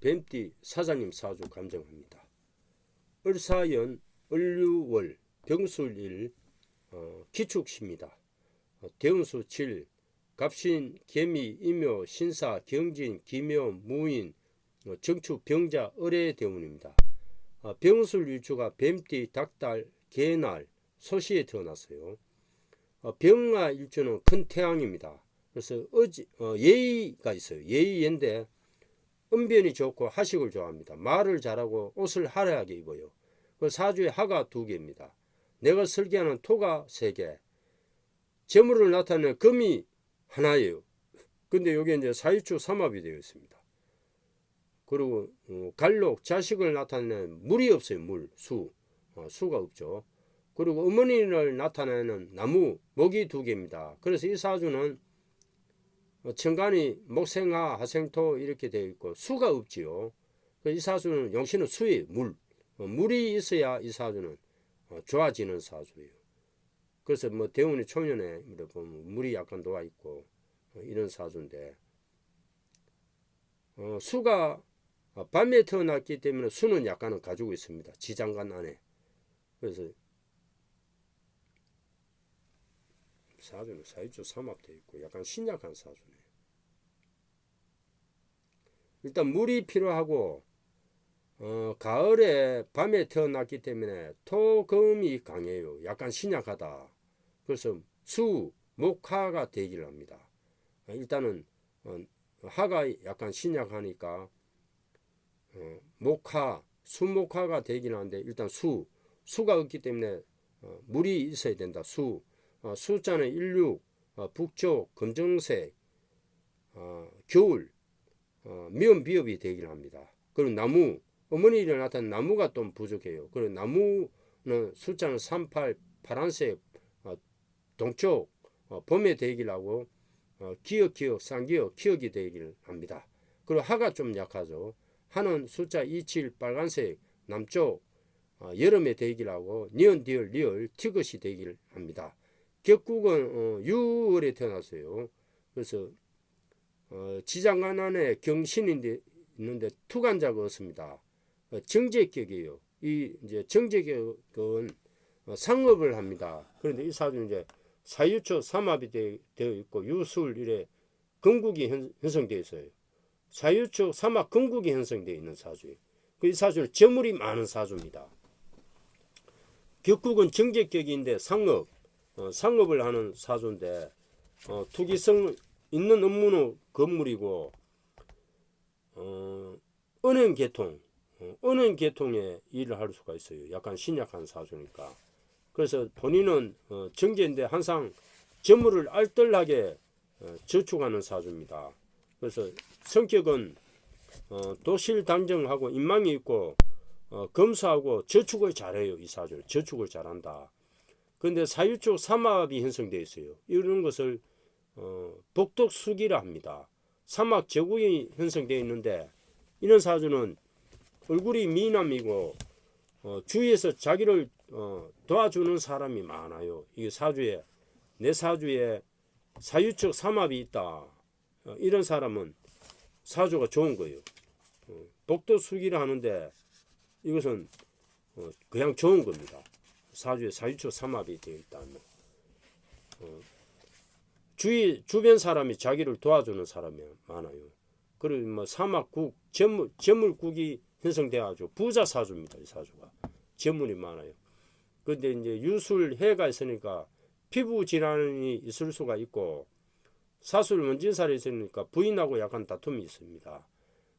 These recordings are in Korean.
뱀띠 사장님 사주 감정합니다. 을사연 을류월 병술일 어, 기축시입니다. 어, 대운수 7 갑신 개미 임묘 신사 경진 기묘 무인 어, 정축 병자 을의 대운입니다. 어, 병술 일주가 뱀띠 닭달 개날 소시에 태어났어요. 어, 병화 일주는 큰 태양입니다. 그래서 어지, 어, 예의가 있어요. 예의인데 은변이 좋고 하식을 좋아합니다. 말을 잘하고 옷을 화려하게 입어요. 그 사주에 하가 두 개입니다. 내가 설계하는 토가 세 개, 재물을 나타내는 금이 하나예요. 근데 여기 이제 사유축 삼합이 되어 있습니다. 그리고 어, 갈록 자식을 나타내는 물이 없어요. 물, 수, 어, 수가 없죠. 그리고 어머니를 나타내는 나무, 목이 두 개입니다. 그래서 이 사주는 어, 천간이 목생화, 하생토 이렇게 되어 있고 수가 없지요. 이 사주는 용신은 수의 물, 어, 물이 있어야 이 사주는 어, 좋아지는 사주예요. 그래서 뭐 대운이 초년에 보면 물이 약간 녹아 있고 이런 사주인데 어, 수가 밤에 태어났기 때문에 수는 약간은 가지고 있습니다. 지장간 안에. 그래서 사주는 사유주 삼합되어 있고 약간 신약한 사주네. 일단 물이 필요하고 어, 가을에 밤에 태어났기 때문에 토금이 강해요. 약간 신약하다. 그래서 수, 목화가 되기를 합니다. 일단은 어, 하가 약간 신약하니까 어, 목화, 수목화가 되기는 한데 일단 수, 수가 없기 때문에 어, 물이 있어야 된다. 수, 어, 숫자는 16, 어, 북쪽, 검정색, 어, 겨울, 어, 미음 비읍이 되기를 합니다. 그리고 나무, 어머니를 나타낸 나무가 좀 부족해요. 그리고 나무는 숫자는 38, 파란색, 어, 동쪽, 어, 되기를 하고, 어, 기억, 기억, 쌍기억, 기억이 되기를 합니다. 그리고 하가 좀 약하죠. 하는 숫자 27, 빨간색, 남쪽, 어, 여름에 되기를 하고, 니은, 디얼, 리얼, 티것이 되기를 합니다. 격국은 어, 6월에 태어났어요. 그래서 어, 지장간 안에 경신인데 있는데 투간자가 없습니다. 어, 정제격이에요. 이 이제 정제격은 어, 상업을 합니다. 그런데 이 사주는 이제 사유초 삼합이 되, 어 있고 유술 이래 건국이 현, 형성되어 있어요. 사유초 삼합 건국이 형성되어 있는 사주예요. 그 이 사주는 저물이 많은 사주입니다. 격국은 정제격인데 상업 어, 상업을 하는 사주인데 어, 투기성 있는 업무는 건물이고 어, 은행 계통 어, 은행 계통에 일을 할 수가 있어요. 약간 신약한 사주니까 그래서 본인은 어, 정제인데 항상 재물을 알뜰하게 어, 저축하는 사주입니다. 그래서 성격은 어, 도실 당정하고 인망이 있고 어, 검소하고 저축을 잘해요. 이 사주 저축을 잘한다. 그런데 사유쪽 삼합이 형성되어 있어요. 이런 것을 어, 복덕수기라 합니다. 삼합 제국이 형성되어 있는데 이런 사주는 얼굴이 미남이고 어, 주위에서 자기를 어, 도와주는 사람이 많아요. 이 사주에 내 사주에 사유적 삼합이 있다. 어, 이런 사람은 사주가 좋은 거예요. 어, 복도수기를 하는데 이것은 어, 그냥 좋은 겁니다. 사주에 사유초 삼합이 되어 있다면 어, 주위 주변 사람이 자기를 도와주는 사람이 많아요. 그리고 뭐 사막국 재물 재물국이 형성돼가지고 부자 사주입니다. 이 사주가 재물이 많아요. 근데 이제 유술 해가 있으니까 피부 질환이 있을 수가 있고 사술 먼진살이 있으니까 부인하고 약간 다툼이 있습니다.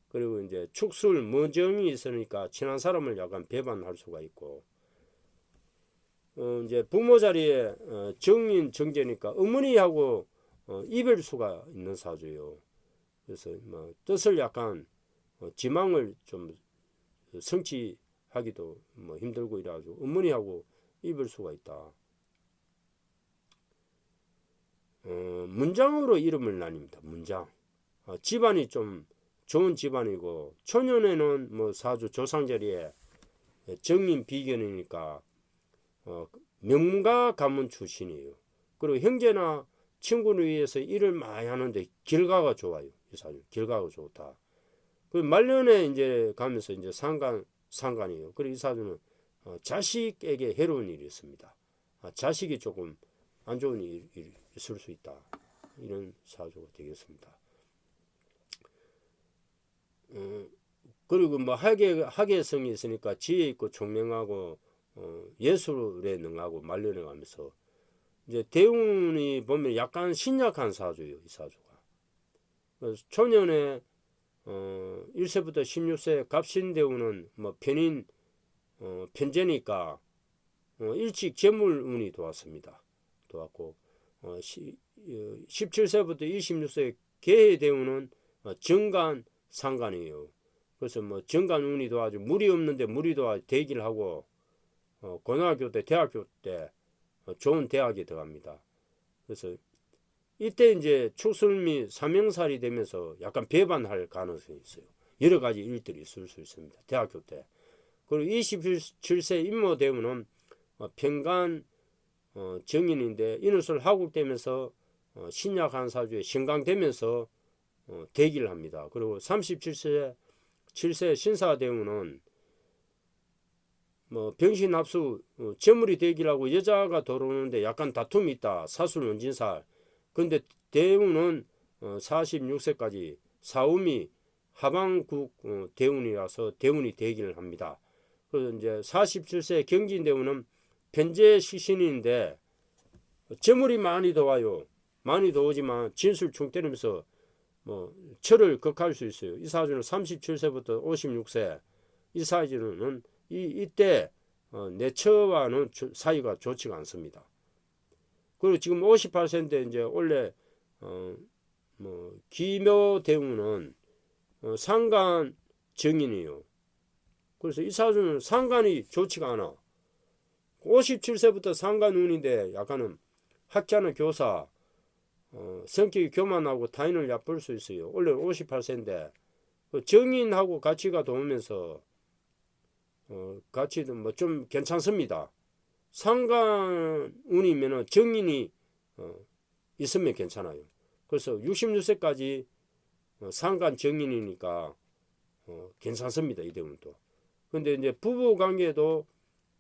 그리고 이제 축술 머정이 있으니까 친한 사람을 약간 배반할 수가 있고 어, 이제 부모 자리에 어, 정인 정제니까 어머니하고 어, 이별수가 있는 사주예요. 그래서 뭐 뜻을 약간 어, 지망을 좀 성취하기도 뭐 힘들고 이래가지고 어머니하고 이별수가 있다. 어, 문장으로 이름을 나뉩니다. 문장. 어, 집안이 좀 좋은 집안이고 초년에는 뭐 사주 조상 자리에 정인 비견이니까 어, 명가 가문 출신이에요. 그리고 형제나 친구를 위해서 일을 많이 하는데 결과가 좋아요. 이 사주 결과가 좋다. 그 말년에 이제 가면서 이제 상관 상관이에요. 그리고 이 사주는 어, 자식에게 해로운 일이 있습니다. 아, 자식이 조금 안 좋은 일이 있을 수 있다. 이런 사주가 되겠습니다. 어, 그리고 뭐 학예 학예성이 있으니까 지혜 있고 총명하고 어, 예술에 능하고 말년에 가면서 이제 대운이 보면 약간 신약한 사주예요, 이 사주가. 그래서 초년에 어, 1세부터 16세 갑신 대운은 뭐 편인 어, 편제니까 어, 일찍 재물운이 도왔습니다. 도왔고 어, 시, 어, 17세부터 26세 개해 대운은 어, 정간 상간이에요. 그래서 뭐 정간운이 도와주 물이 없는데 물이 도와 대기를 하고 어, 고등학교 때 대학교 때 어, 좋은 대학에 들어갑니다. 그래서 이때 이제 축술 및 사명살이 되면서 약간 배반할 가능성이 있어요. 여러 가지 일들이 있을 수 있습니다. 대학교 때. 그리고 27세 임모 되면은 어, 평간 어, 정인인데 인후술 하국되면서 어, 신약 한 사주에 신강되면서 어, 대기를 합니다. 그리고 37세 7세 신사되면은 뭐 병신 합수 어, 재물이 되기라고 여자가 들어오는데 약간 다툼이 있다. 사술 원진살. 근데 대운은 어, 46세까지 사음이 하방국 어, 대운이라서 대운이 되기를 합니다. 그래서 이제 47세 경진 대운은 편제 시신인데 재물이 많이 더와요. 많이 더오지만 진술 충 때리면서 뭐 철을 극할 수 있어요. 이 사주는 37세부터 56세 이 사주는 이 이때 어, 내처와는 주- 사이가 좋지가 않습니다. 그리고 지금 58세인데 이제 원래 어 뭐 기묘 대운은 어, 상간 정인이요. 그래서 이 사주는 상간이 좋지가 않아. 57세부터 상간 운인데 약간은 학자는 교사, 어, 성격이 교만하고 타인을 얕볼 수 있어요. 원래 58세인데 정인하고 같이 가 도우면서 어, 같이도 뭐 좀 괜찮습니다. 상간 운이면은 정인이 어, 있으면 괜찮아요. 그래서 66세까지 어, 상간 정인이니까 어, 괜찮습니다. 이 대운도. 근데 이제 부부 관계도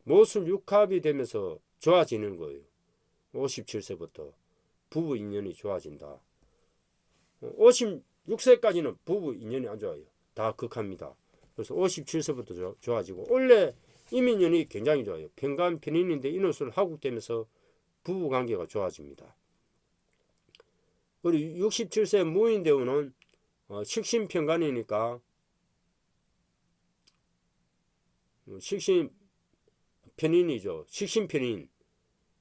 모술 육합이 되면서 좋아지는 거예요. 57세부터 부부 인연이 좋아진다. 56세까지는 부부 인연이 안 좋아요. 다 극합니다. 그래서 57세부터 좋아지고 원래 이민연이 굉장히 좋아요. 평간 편인인데 인호술 하국되면서 부부 관계가 좋아집니다. 그리고 67세 무인대우는 어, 식신평간이니까 어, 식신 편인이죠. 식신 편인.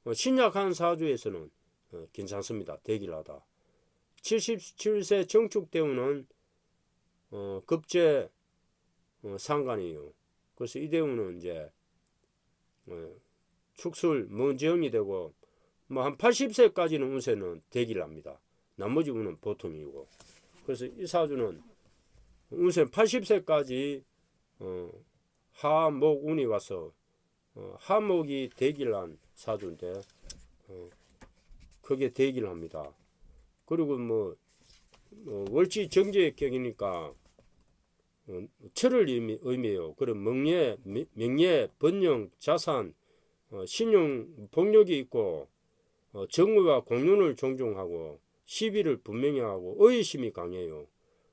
어, 신약한 사주에서는 어, 괜찮습니다. 대길하다. 77세 정축대우는 어, 급제 어, 상관이에요. 그래서 이 대우는 이제 어, 축술 먼지형이 되고 뭐 한 80세까지는 운세는 대기를 합니다. 나머지 운은 보통이고 그래서 이 사주는 운세 80세까지 어, 하목 운이 와서 어, 하목이 대기를 한 사주인데 어, 그게 대기를 합니다. 그리고 뭐, 뭐 월지 정제격이니까 어, 철을 의미, 의미 해요. 그런 명예, 미- 명예, 번영, 자산, 어, 신용, 복력이 있고 어, 정의와 공론을 존중하고 시비를 분명히 하고 의심이 강해요.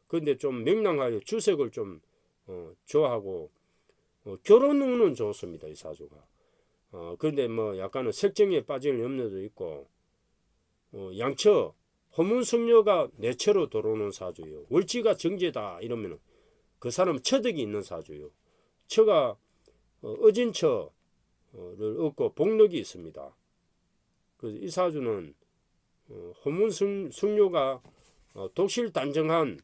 그런데 좀 명랑하게 주색을 좀 어, 좋아하고 어, 결혼 운은 좋습니다. 이 사주가. 어, 그런데 뭐 약간은 색정에 빠질 염려도 있고 어, 양처 호문성녀가 내처로 들어오는 사주예요. 월지가 정제다 이러면은 그 사람 처덕이 있는 사주요. 처가 어, 어진 처를 얻고 복력이 있습니다. 그래서 이 사주는 어, 호문 승료가 어, 독실 단정한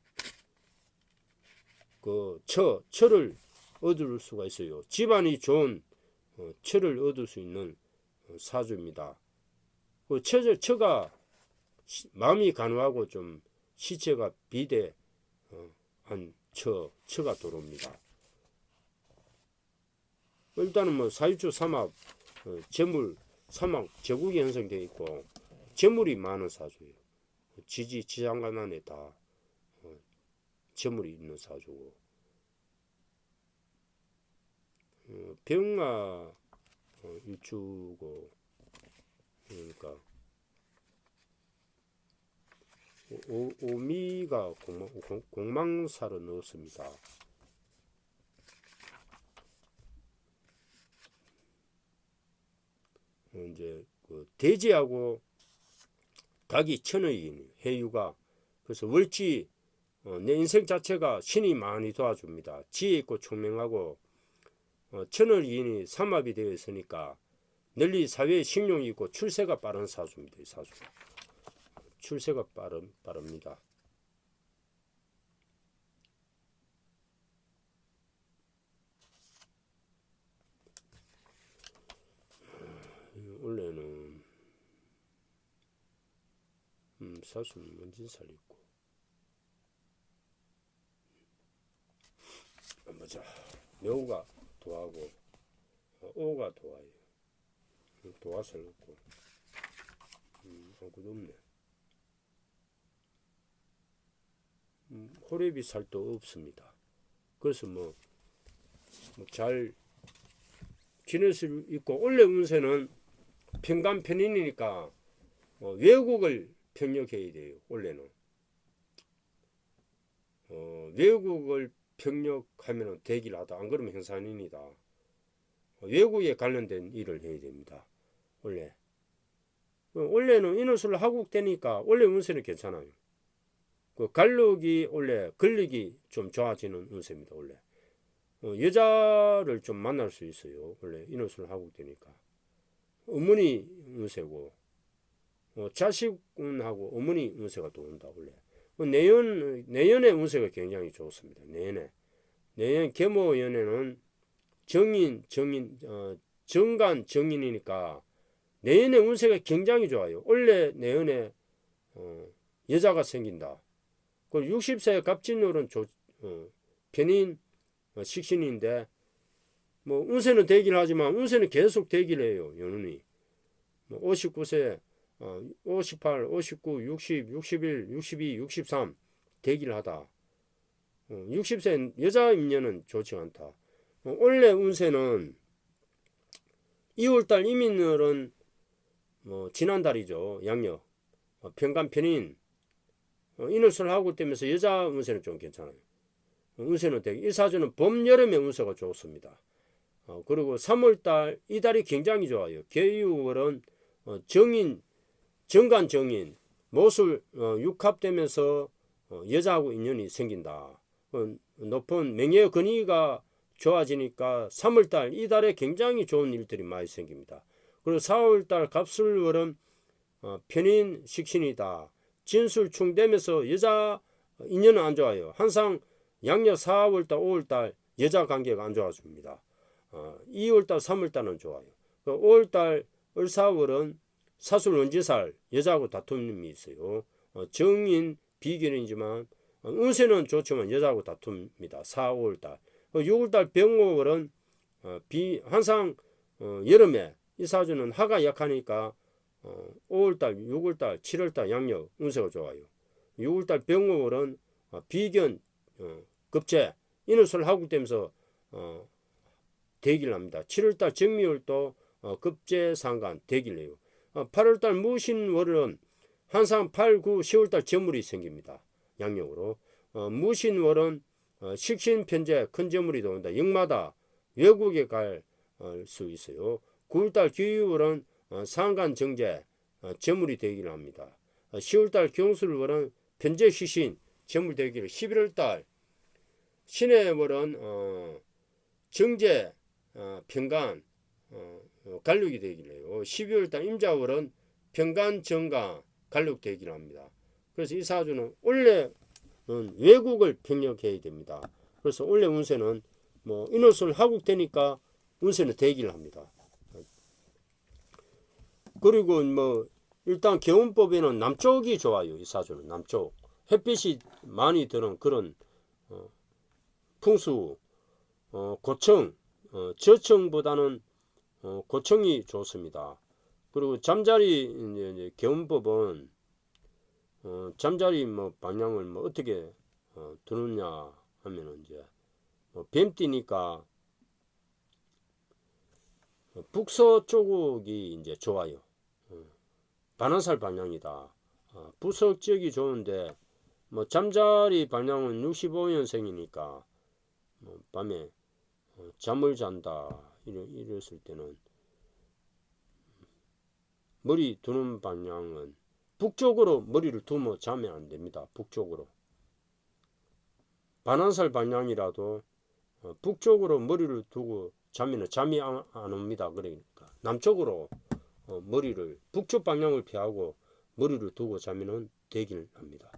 그 처, 처를 얻을 수가 있어요. 집안이 좋은 어, 처를 얻을 수 있는 어, 사주입니다. 그 처, 처가 시- 마음이 간호하고 좀 시체가 비대한 처, 처가 들어옵니다. 뭐 일단은 뭐 사유초 삼합, 어, 재물, 사막 제국이 형성되어 있고 재물이 많은 사주예요. 지지, 지장간 안에 다 어, 재물이 있는 사주고 어, 병화 어, 일주고 그러니까 오, 오- 오미가 공망, 공, 공망 사로 넣었습니다. 어, 이제 그 돼지하고 닭이 천의인 해유가 그래서 월지 어, 내 인생 자체가 신이 많이 도와줍니다. 지혜 있고 총명하고 어, 천을이인이 삼합이 되어 있으니까 널리 사회에 식용이 있고 출세가 빠른 사주입니다. 이 사주. 출세가 빠른 빠릅니다. 음, 원래는 음, 사수는 먼진살 있고 음, 보자 묘가 도하고 어, 오가. 음, 도화살 넣고 음, 아무것도 없네. 음, 호래비 살도 없습니다. 그래서 뭐 잘 지낼 수 있고 원래 운세는 평간 편인이니까 어, 외국을 병력해야 돼요. 원래는 어, 외국을 병력하면 대기를 하다 안 그러면 행산인이다. 어, 외국에 관련된 일을 해야 됩니다. 원래 어, 원래는 인원수를 하국 되니까 원래 운세는 괜찮아요. 그 갈록이 원래 근력이 좀 좋아지는 운세입니다. 원래 어, 여자를 좀 만날 수 있어요. 원래 인원수를 하국되니까 어머니 운세고 어, 자식운하고 어머니 운세가 또 온다 원래 어, 내연 내연의 운세가 굉장히 좋습니다. 내연에 내연 계모연에는 정인 정인 어, 정간 정인이니까 내연의 운세가 굉장히 좋아요. 원래 내연에 어, 여자가 생긴다. 그 60세 갑진율은 조, 어, 편인 어, 식신인데 뭐 운세는 대기를 하지만 운세는 계속 대기를 해요. 연운이 뭐 59세, 어, 58, 59, 60, 61, 62, 63 대기를 하다. 어, 60세 여자 임녀는 좋지 않다. 어, 원래 운세는 2월달 이민늘은 뭐 지난달이죠. 양력 어, 평간 편인 어, 인월설 하고 때면서 여자 운세는 좀 괜찮아요. 어, 운세는 되게 일사주는 봄 여름의 운세가 좋습니다. 어, 그리고 3월달 이 달이 굉장히 좋아요. 개유월은 어, 정인 정간 정인 모술 어, 육합되면서 어, 여자하고 인연이 생긴다. 어, 높은 명예 근위가 좋아지니까 3월달 이 달에 굉장히 좋은 일들이 많이 생깁니다. 그리고 4월달 갑술월은 어, 편인 식신이다. 진술충되면서 여자 인연은 안 좋아요. 항상 양력 4월달, 5월달 여자 관계가 안 좋아집니다. 어, 2월달, 3월달은 좋아요. 그 5월달, 을사월은 사술 원지살 여자하고 다툼이 있어요. 어, 정인 비견이지만 어, 운세는 좋지만 여자하고 다툽니다. 4, 5월달. 어, 6월달 병호월은 어, 비 항상 어, 여름에 이 사주는 하가 약하니까 어, 5월달, 6월달, 7월달 양력 운세가 좋아요. 6월달 병호월은 어, 비견 어, 급제 인후술 하국되면서 어, 대기를 합니다. 7월달 정미월도 어, 급제 상간 대기를 해요. 어, 8월달 무신월은 항상 8, 9, 10월달 저물이 생깁니다. 양력으로 어, 무신월은 어, 식신 편제 큰 저물이 들어온다. 역마다 외국에 갈 수 있어요. 9월달 기유월은 어, 상간 정제 어, 저물이 되기를 합니다. 어, 10월달 경술월은 편제 시신 저물 되기를 11월달 신의 월은 어, 정제 어, 평간 어, 어, 갈록이 되기를 해요. 12월달 임자월은 평간 정가 갈록 되기를 합니다. 그래서 이 사주는 원래는 외국을 병력해야 됩니다. 그래서 원래 운세는 뭐 인호술 하국 되니까 운세는 대기를 합니다. 그리고 뭐 일단 개운법에는 남쪽이 좋아요. 이 사주는 남쪽 햇빛이 많이 드는 그런 어, 풍수 어, 고청 어, 저청보다는 어, 고청이 좋습니다. 그리고 잠자리 이제, 이제 개운법은 어, 잠자리 뭐 방향을 뭐 어떻게 어, 두느냐 하면은 이제 뭐 뱀띠니까 어, 북서 쪽이 이제 좋아요. 어, 반환살 방향이다. 어, 북서 지역이 좋은데 뭐 잠자리 방향은 65년생이니까 뭐 밤에 어, 잠을 잔다 이랬을 때는 머리 두는 방향은 북쪽으로 머리를 두면 자면 안 됩니다. 북쪽으로 반환살 방향이라도 어, 북쪽으로 머리를 두고 자면 잠이 안, 안 옵니다. 그러니까 남쪽으로 어, 머리를 북쪽 방향을 피하고 머리를 두고 자면은 되길 합니다.